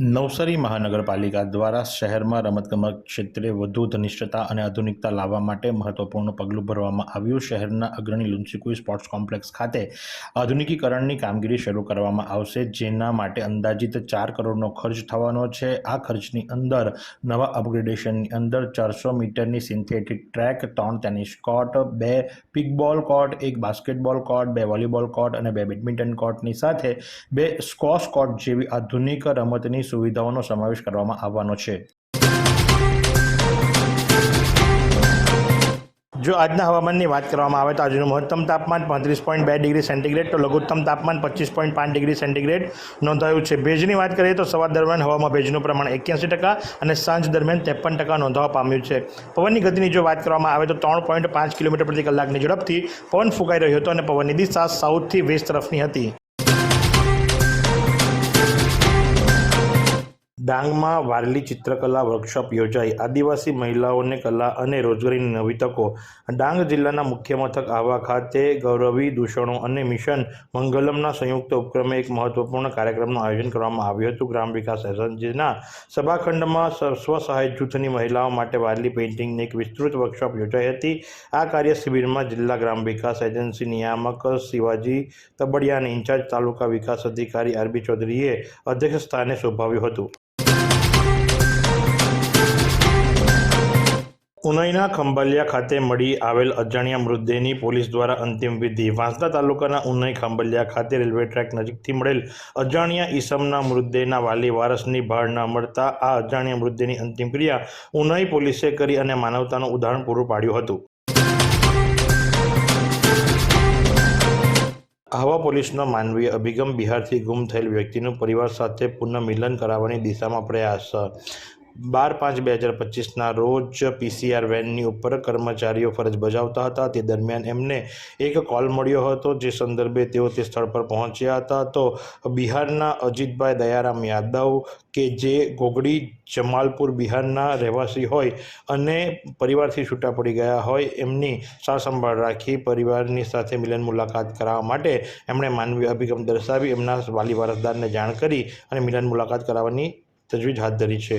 નવસારી મહાનગરપાલિકા દ્વારા શહેરમાં રમતગમત ક્ષેત્રે વધુ ઘનિષ્ઠતા અને આધુનિકતા લાવવા માટે મહત્વપૂર્ણ પગલું ભરવામાં આવ્યું. શહેરના અગ્રણી લુન્સીકુઈ સ્પોર્ટ્સ કોમ્પ્લેક્સ ખાતે આધુનિકીકરણની કામગીરી શરૂ કરવામાં આવશે, જેના માટે અંદાજિત ચાર કરોડનો ખર્ચ થવાનો છે. આ ખર્ચની અંદર નવા અપગ્રેડેશનની અંદર ચારસો મીટરની સિન્થેટિક ટ્રેક, ત્રણ ટેનિસ કોર્ટ, બે પિકબોલ કોર્ટ, એક બાસ્કેટબોલ કોર્ટ, બે વોલીબોલ કોર્ટ અને બે બેડમિન્ટન કોર્ટની સાથે બે સ્કોશ કોર્ટ જેવી આધુનિક રમતની સુવિધાઓનો સમાવેશ કરવામાં આવવાનો છે જો આજના હવામાનની વાત કરવામાં આવે તો આજનું મહત્તમ તાપમાન પાંત્રીસ પોઈન્ટ બે ડિગ્રી સેન્ટીગ્રેડ તો લઘુત્તમ તાપમાન પચીસ પોઈન્ટ પાંચ ડિગ્રી સેન્ટીગ્રેડ નોંધાયું છે. ભેજની વાત કરીએ તો સવાર દરમિયાન હવામાં ભેજનું પ્રમાણ એક્યાસી ટકા અને સાંજ દરમિયાન ત્રેપન ટકા નોંધવા પામ્યું છે. પવનની ગતિની જો વાત કરવામાં આવે તો ત્રણ પોઈન્ટ પાંચ કિલોમીટર પ્રતિ કલાકની ઝડપથી પવન ફૂંકાઈ રહ્યો હતો અને પવનની દિશા સાઉથથી વેસ્ટ તરફની હતી. ડાંગમાં વારલી ચિત્રકલા વર્કશોપ યોજાઈ. આદિવાસી મહિલાઓને કલા અને રોજગારીની નવી તકો. ડાંગ જિલ્લાના મુખ્ય મથક આહવા ખાતે ગૌરવી દૂષણો અને મિશન મંગલમના સંયુક્ત ઉપક્રમે એક મહત્વપૂર્ણ કાર્યક્રમનું આયોજન કરવામાં આવ્યું હતું. ગ્રામ વિકાસ એજન્સીના સભાખંડમાં સ્વ સહાય જૂથની મહિલાઓ માટે વારલી પેઇન્ટિંગની એક વિસ્તૃત વર્કશોપ યોજાઈ હતી. આ કાર્ય શિબિરમાં જિલ્લા ગ્રામ વિકાસ એજન્સી નિયામક શિવાજી તબડિયા અને ઇન્ચાર્જ તાલુકા વિકાસ અધિકારી આરબી ચૌધરીએ અધ્યક્ષ સ્થાને શોભાવ્યું હતું. ઉનાઈના ખંભાલિયા ખાતે મળી આવેલ અજાણ્યા મૃતદેહની પોલીસ દ્વારા અંતિમ વિધિ. વાંસદા તાલુકાના ઉનાઈ ખંભાલિયા ખાતે રેલવે ટ્રેક નજીકથી મળેલ અજાણ્યા ઈસમના મૃતદેહના વાલી વારસની ભાળ ન મળતા આ અજાણ્યા મૃતદેહની અંતિમ ક્રિયા ઉનાઈ પોલીસે કરી અને માનવતાનું ઉદાહરણ પૂરું પાડ્યું હતું. આહવા પોલીસનો માનવીય અભિગમ બિહારથી ગુમ થયેલ વ્યક્તિનું પરિવાર સાથે પુનઃમિલન કરાવવાની દિશામાં પ્રયાસ બાર પાંચ બે હજાર પચીસના રોજ પીસીઆર વેનની ઉપર કર્મચારીઓ ફરજ બજાવતા હતા. તે દરમિયાન એમને એક કોલ મળ્યો હતો, જે સંદર્ભે તેઓ તે સ્થળ પર પહોંચ્યા હતા. તો બિહારના અજીતભાઈ દયારામ યાદવ કે જે ગોગડી જમાલપુર બિહારના રહેવાસી હોય અને પરિવારથી છૂટા પડી ગયા હોય, એમની સારસંભાળ રાખી પરિવારની સાથે મિલન મુલાકાત કરાવવા માટે એમણે માનવીય અભિગમ દર્શાવી એમના વાલી વારસદારને જાણ કરી અને મિલન મુલાકાત કરાવવાની તજવીજ હાથ ધરી છે.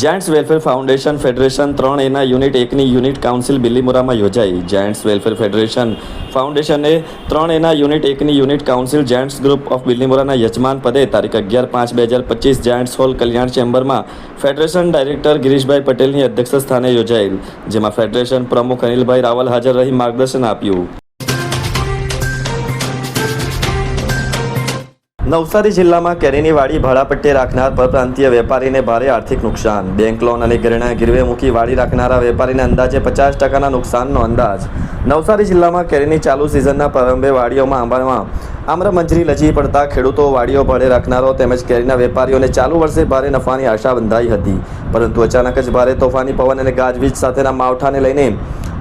Giants welfare foundation federation ત્રણ એના યુનિટ એકની યુનિટ કાઉન્સિલ બિલીમોરામાં યોજાઈ. જાયન્ટ્સ વેલફેર ફેડરેશન ફાઉન્ડેશને ત્રણ એના યુનિટ એકની unit council Giants group of બિલીમોરાના યજમાન પદે તારીખ અગિયાર પાંચ બે હજાર પચીસ જાયન્ટ્સ હોલ કલ્યાણ ચેમ્બરમાં ફેડરેશન ડાયરેક્ટર ગિરીશભાઈ પટેલની અધ્યક્ષ સ્થાને યોજાયેલ, જેમાં ફેડરેશન પ્રમુખ અનિલભાઈ રાવલ હાજર રહી માર્ગદર્શન આપ્યું. નવસારી જિલ્લામાં કેરીની વાડી ભાડાપટ્ટે રાખનાર પરપ્રાંતીય વેપારીને ભારે આર્થિક નુકસાન. બેંક લોન અને ગિરણા ગીરવે મૂકી વાડી રાખનારા વેપારીને અંદાજે પચાસ ટકાના નુકસાનનો અંદાજ. નવસારી જિલ્લામાં કેરીની ચાલુ સિઝનના પ્રારંભે વાડીઓમાં આંબામાં આમ્રમંજરી લજી પડતા ખેડૂતો વાડીઓ ભાડે રાખનારો તેમજ કેરીના વેપારીઓને ચાલુ વર્ષે ભારે નફાની આશા બંધાઈ હતી. પરંતુ અચાનક જ ભારે તોફાની પવન અને ગાજવીજ સાથેના માવઠાને લઈને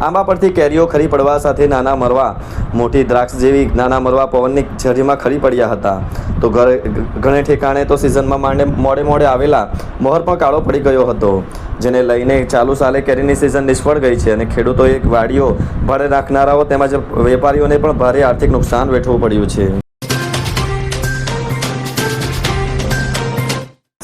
આંબા પરથી કેરીઓ ખરી પડવા સાથે નાના મરવા, મોટી દ્રાક્ષ જેવી નાના મરવા પવનની ઝરીમાં ખરી પડ્યા હતા. તો ઘરે, ઘણે ઠેકાણે તો સિઝનમાં માંડે, મોડે મોડે આવેલા મોહર પણ કાળો પડી ગયો હતો, જેને લઈને ચાલુ સાલે કેરીની સિઝન નિષ્ફળ ગઈ છે અને ખેડૂતોએ વાડીઓ ભાડે રાખનારાઓ તેમજ વેપારીઓને પણ ભારે આર્થિક નુકસાન વેઠવું પડ્યું છે.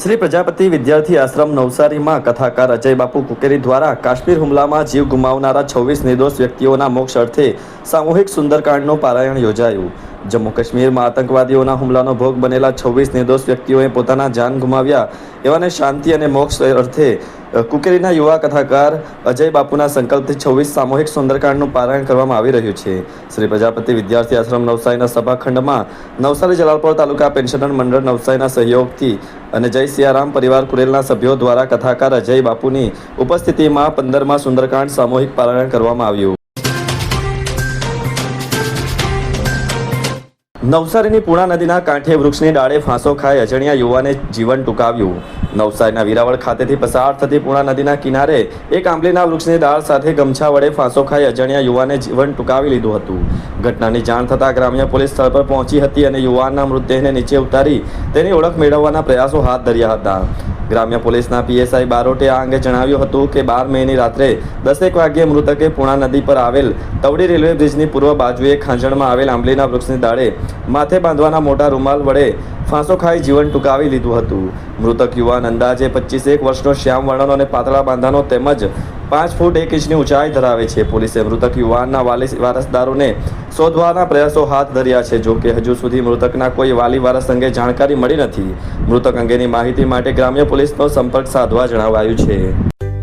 શ્રી પ્રજાપતિ વિદ્યાર્થી આશ્રમ નવસારીમાં કથાકાર અજય બાપુ કુકેરી દ્વારા કાશ્મીર હુમલામાં જીવ ગુમાવનારા છવ્વીસ નિર્દોષ વ્યક્તિઓના મોક્ષ અર્થે સામૂહિક સુંદરકાંડનું પારાયણ યોજાયું. જમ્મુ કાશ્મીરમાં આતંકવાદીઓના હુમલાનો ભોગ બનેલા છવ્વીસ નિર્દોષ વ્યક્તિઓએ પોતાના જાન ગુમાવ્યા, એવાને શાંતિ અને મોક્ષ અર્થે કુકેરીના યુવા કથાકાર અજય બાપુના સંકલ્પથી છવ્વીસ સામૂહિક સુંદરકાંડનું પારાયણ કરવામાં આવી રહ્યું છે. શ્રી પ્રજાપતિ વિદ્યાર્થી આશ્રમ નવસારીના સભાખંડમાં નવસારી જલાલપોર તાલુકા પેન્શનર મંડળ નવસારીના સહયોગથી અને જય સિયારામ પરિવાર કુરેલના સભ્યો દ્વારા કથાકાર અજય બાપુની ઉપસ્થિતિમાં પંદરમાં સુંદરકાંડ સામૂહિક પારાયણ કરવામાં આવ્યું. નવસારીની પૂર્ણા નદીના કાંઠે વૃક્ષની ડાળે ફાંસો ખાઈ અજણ્યા યુવાને જીવન ટૂંકાવ્યું. નવસારીના વિરાવળ ખાતેથી પસાર થતી પૂર્ણા નદીના કિનારે એક આંબલીના વૃક્ષની ડાળ સાથે ગમછા વડે ફાંસો ખાઈ અજણ્યા યુવાને જીવન ટૂંકાવી લીધું હતું. ઘટનાની જાણ થતાં ગ્રામ્ય પોલીસ સ્થળ પર પહોંચી હતી અને યુવાનના મૃતદેહને નીચે ઉતારી તેની ઓળખ મેળવવાના પ્રયાસો હાથ ધર્યા હતા. ગ્રામ્ય પોલીસના પીએસઆઈ બારોટે આ અંગે જણાવ્યું હતું કે બાર મેની રાત્રે દસેક વાગ્યે મૃતકે પૂણા નદી પર આવેલ તવડી રેલવે બ્રિજની પૂર્વ બાજુએ ખાંજણમાં આવેલ આંબલીના વૃક્ષની દાળે માથે બાંધવાના મોટા રૂમાલ વડે ફાંસો ખાઈ જીવન ટૂંકાવી લીધું હતું. મૃતક યુવાન અંદાજે પચીસેક વર્ષનો શ્યામ વર્ણનો અને પાતળા બાંધાનો તેમજ પાંચ ફૂટ એક ઇંચની ઊંચાઈ ધરાવે છે. પોલીસે મૃતક યુવાનના વાલી વારસદારોને શોધવાના પ્રયાસો હાથ ધર્યા છે. જો કે હજુ સુધી મૃતકના કોઈ વાલી વારસ અંગે જાણકારી મળી નથી. મૃતક અંગેની માહિતી માટે ગ્રામ્ય પોલીસનો સંપર્ક સાધવા જણાવાયું છે.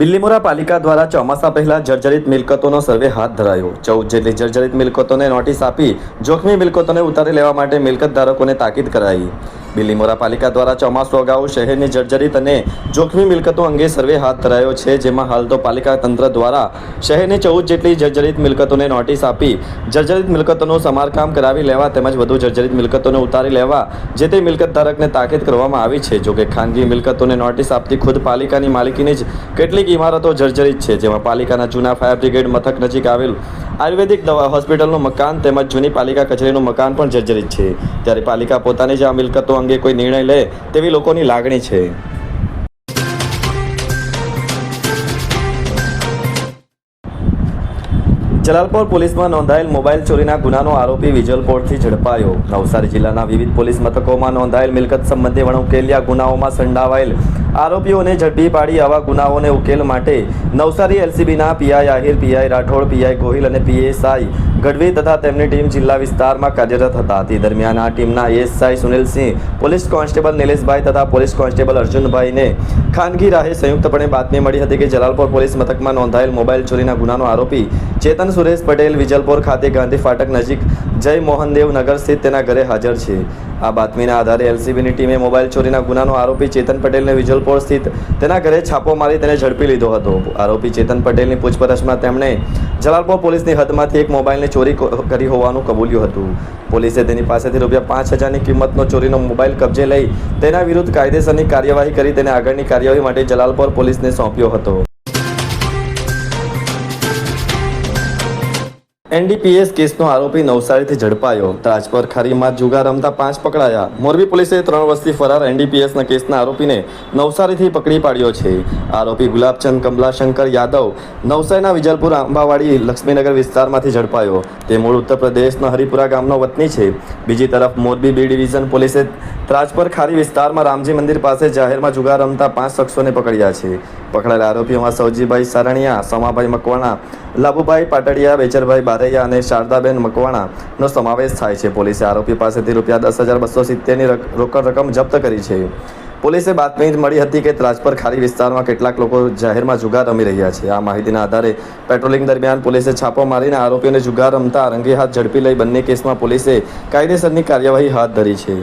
Billimora પાલિકા દ્વારા ચોમાસા પહેલા જર્જરિત મિલકતોનો સર્વે હાથ ધરાયો. ચૌદ જેટલી જર્જરિત મિલકતોને નોટિસ આપી, જોખમી મિલકતોને ઉતારી લેવા માટે મિલકત ધારકોને તાકીદ કરાઈ. બિલ્લીમોરા પાલિકા દ્વારા ચોમાસું અગાઉ શહેરની જર્જરિત અને જોખમી મિલકતો અંગે સર્વે હાથ ધરાયો છે, જેમાં હાલ તો પાલિકા તંત્ર દ્વારા શહેરની ચૌદ જેટલી જર્જરિત મિલકતોને નોટિસ આપી, જર્જરિત મિલકતોનું સમારકામ કરાવી લેવા તેમજ વધુ જર્જરિત મિલકતોને ઉતારી લેવા જે તે મિલકત ધારકને તાકીદ કરવામાં આવી છે. જોકે ખાનગી મિલકતોને નોટિસ આપતી ખુદ પાલિકાની માલિકીની જ કેટલીક ઇમારતો જર્જરિત છે, જેમાં પાલિકાના જૂના ફાયર બ્રિગેડ મથક નજીક આવેલ આયુર્વેદિક દવા હોસ્પિટલનું મકાન તેમજ જૂની પાલિકા કચેરીનું મકાન પણ જર્જરિત છે. ત્યારે પાલિકા પોતાની જ આ મિલકતો અંગે કોઈ નિર્ણય લે તેવી લોકોની લાગણી છે. જલાલપોર પોલીસમાં નોંધાયેલ મોબાઈલ ચોરીના ગુનાનો આરોપી વિજલપોરથી ઝડપાયો. નવસારી જિલ્લાના વિવિધ પોલીસ મથકોમાં નોંધાયેલ મિલકત સંબંધે વણઉકેલ્યા ગુનાઓમાં સંડાવાયેલ આરોપીઓને ઝડપી પાડી આવા ગુનાઓને ઉકેલ માટે Navsari એલસીબીના PI Ahir, PI Rathod, PI Gohil અને પીએસઆઈ ગઢવી તથા તેમની ટીમ જિલ્લા વિસ્તારમાં કાર્યરત હતા. તે દરમિયાન આ ટીમના ASI Sunilsinh, police constable Nileshbhai તથા પોલીસ કોન્સ્ટેબલ અર્જુનભાઈને ખાનગી રાહે સંયુક્તપણે બાતમી મળી હતી કે જલાલપોર પોલીસ મથકમાં નોંધાયેલ મોબાઈલ ચોરીના ગુનાનો આરોપી ચેતન સુરેશ પટેલ વિજલપોર ખાતે ગાંધી ફાટક નજીક જય મોહનદેવ નગર સ્થિત તેના ઘરે હાજર છે. આ બાતમીના આધારે એલસીબીની ટીમે મોબાઈલ ચોરીના ગુનાનો આરોપી ચેતન પટેલને વિજલપોર સ્થિત તેના ઘરે છાપો મારી તેને ઝડપી લીધો હતો. આરોપી ચેતન પટેલની પૂછપરછમાં તેમણે જલાલપોર પોલીસની હદમાંથી એક મોબાઈલની ચોરી કરી હોવાનું કબૂલ્યું હતું. પોલીસે તેની પાસેથી રૂપિયા પાંચ હજારની કિંમતનો ચોરીનો મોબાઈલ કબજે લઈ તેના વિરુદ્ધ કાયદેસરની કાર્યવાહી કરી તેને આગળની કાર્યવાહી માટે જલાલપોર પોલીસને સોંપ્યો હતો. એનડીપીએસ કેસનો આરોપી નવસારીથી ઝડપાયો. તાજપર ખારીમાં જુગાર રમતા પાંચ પકડાયા. મોરબી પોલીસે ત્રણ વર્ષથી ફરાર એનડીપીએસના કેસના આરોપીને નવસારીથી પકડી પાડ્યો છે. આરોપી ગુલાબચંદ કમલાશંકર યાદવ નવસારીના વિજલપુર આંબાવાડી લક્ષ્મીનગર વિસ્તારમાંથી ઝડપાયો. તે મૂળ ઉત્તર પ્રદેશના હરિપુરા ગામનો વતની છે. બીજી તરફ મોરબી બી ડિવિઝન પોલીસે ત્રાજપર ખારી વિસ્તારમાં રામજી મંદિર પાસે જાહેરમાં જુગાર રમતા પાંચ શખ્સોને પકડ્યા છે. પકડાયેલા આરોપીઓમાં સૌજીભાઈ સારણિયા, સમાભાઈ મકવાણા, લાભુભાઈ પાટડિયા બેચરભાઈ બારૈયા અને શારદાબેન મકવાણાનો સમાવેશ થાય છે. પોલીસે આરોપી પાસેથી રૂપિયા દસ હજાર બસો સિત્તેરની રોકડ રકમ જપ્ત કરી છે. પોલીસે બાતમી મળી હતી કે રાજપર ખારી વિસ્તારમાં કેટલાક લોકો જાહેરમાં જુગાર રમી રહ્યા છે. આ માહિતીના આધારે પેટ્રોલિંગ દરમિયાન પોલીસે છાપો મારીને આરોપીઓને જુગાર રમતા રંગે હાથ ઝડપી લઈ બંને કેસમાં પોલીસે કાયદેસરની કાર્યવાહી હાથ ધરી છે.